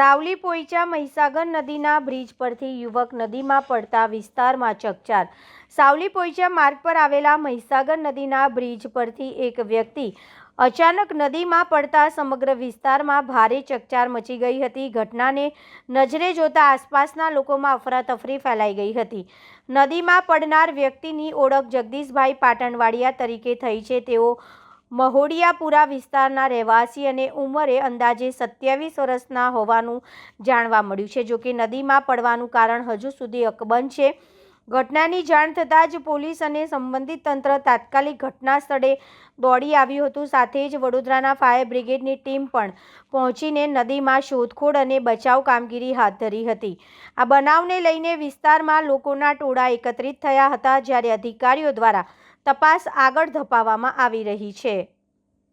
સાવલી પોઈચા મહીસાગર નદીના બ્રિજ પરથી યુવક નદીમાં પડતા વિસ્તારમાં ચકચાર. સાવલી પોઈચા માર્ગ પર આવેલા મહીસાગર નદીના બ્રિજ પરથી એક વ્યક્તિ અચાનક નદીમાં પડતા સમગ્ર વિસ્તારમાં ભારે ચકચાર મચી ગઈ હતી. ઘટનાને નજરે જોતા આસપાસના લોકોમાં અફરાતફરી ફેલાઈ ગઈ હતી. નદીમાં પડનાર વ્યક્તિની ઓળખ જગદીશભાઈ પાટણવાડિયા તરીકે થઈ છે. તેઓ મહોડિયાપુરા વિસ્તારના રહેવાસી અને ઉંમરે અંદાજે સત્યાવીસ વર્ષના હોવાનું જાણવા મળ્યું છે. જોકે નદીમાં પડવાનું કારણ હજુ સુધી અકબંધ છે. ઘટનાની જાણ થતાં જ પોલીસ અને સંબંધિત તંત્ર તાત્કાલિક ઘટના સ્થળે દોડી આવ્યું હતું. સાથે જ વડોદરાના ફાયર બ્રિગેડની ટીમ પણ પહોંચીને નદીમાં શોધખોળ અને બચાવ કામગીરી હાથ ધરી હતી. આ બનાવને લઈને વિસ્તારમાં લોકોના ટોળા એકત્રિત થયા હતા. જ્યારે અધિકારીઓ દ્વારા તપાસ આગળ ધપાવવામાં આવી રહી છે.